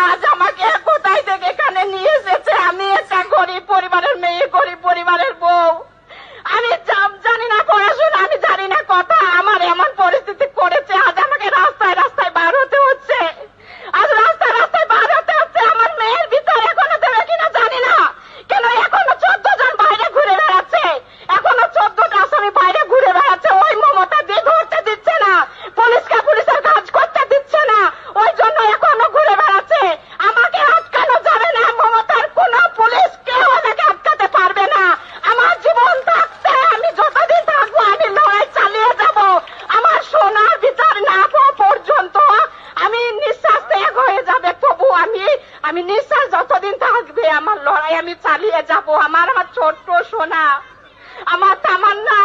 আজ আমাকে কোথায় থেকে এখানে নিয়ে এসেছে। আমি একটা গরিব পরিবারের মেয়ে গরিব পরিবারের আমি নিশ্বাস যতদিন থাকবে, আমার লড়াই আমি চালিয়ে যাব। আমার আমার ছোট্ট সোনা, আমার তামান্না